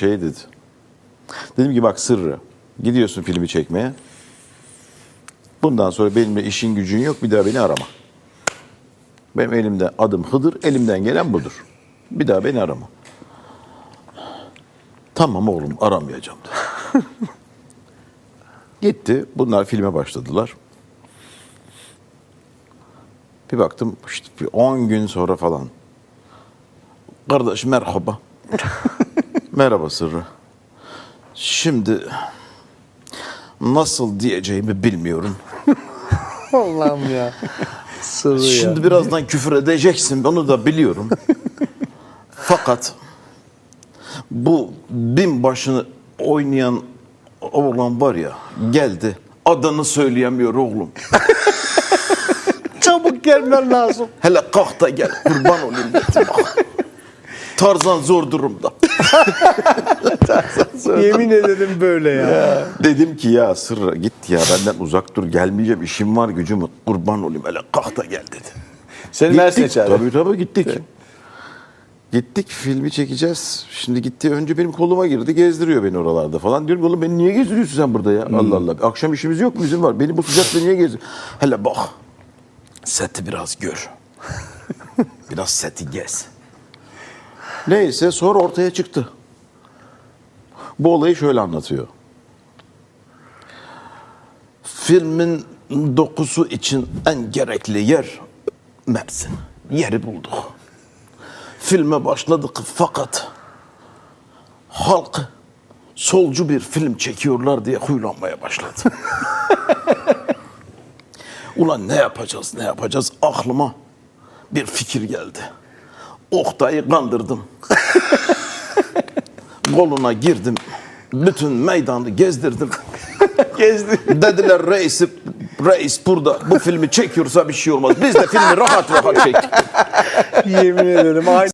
şey dedi. Dedim ki bak sırrı. Gidiyorsun filmi çekmeye. Bundan sonra benimle işin gücün yok bir daha beni arama. Benim elimde adım Hıdır, elimden gelen budur. Bir daha beni arama. Tamam oğlum aramayacağım dedi. Gitti. Bunlar filme başladılar. Bir baktım işte bir 10 gün sonra falan. Kardeş merhaba. Merhaba Sırrı. Şimdi nasıl diyeceğimi bilmiyorum. Allah'ım ya. Sırrı Şimdi ya. birazdan küfür edeceksin onu da biliyorum. Fakat bu bin başını oynayan oğlan var ya geldi. Adını söyleyemiyor oğlum. Çabuk gelmen lazım. Hele kalk da gel kurban olayım dedi. Bak. Tarzan zor durumda. Yemin ederim böyle ya. Dedim ki ya sırra git ya benden uzak dur gelmeyeceğim işim var gücüm var. kurban olayım hele kalk da gel dedi. Seni Mersin'e çağırdı. Tabii tabii gittik. Gittik filmi çekeceğiz. Şimdi gitti önce benim koluma girdi gezdiriyor beni oralarda falan. Diyorum oğlum beni niye gezdiriyorsun sen burada ya? Hmm. Allah Allah. Akşam işimiz yok mu bizim var. Beni bu sıcakta niye gezdiriyorsun? Hele bak. Seti biraz gör. biraz seti gez. Neyse sonra ortaya çıktı. Bu olayı şöyle anlatıyor. Filmin dokusu için en gerekli yer Mersin. Yeri bulduk. Filme başladık fakat halk solcu bir film çekiyorlar diye huylanmaya başladı. Ulan ne yapacağız ne yapacağız aklıma bir fikir geldi. Oktay'ı kandırdım. Koluna girdim. Bütün meydanı gezdirdim. Gezdi. Dediler reisi, reis burada bu filmi çekiyorsa bir şey olmaz. Biz de filmi rahat rahat çektik. Yemin ederim aynı.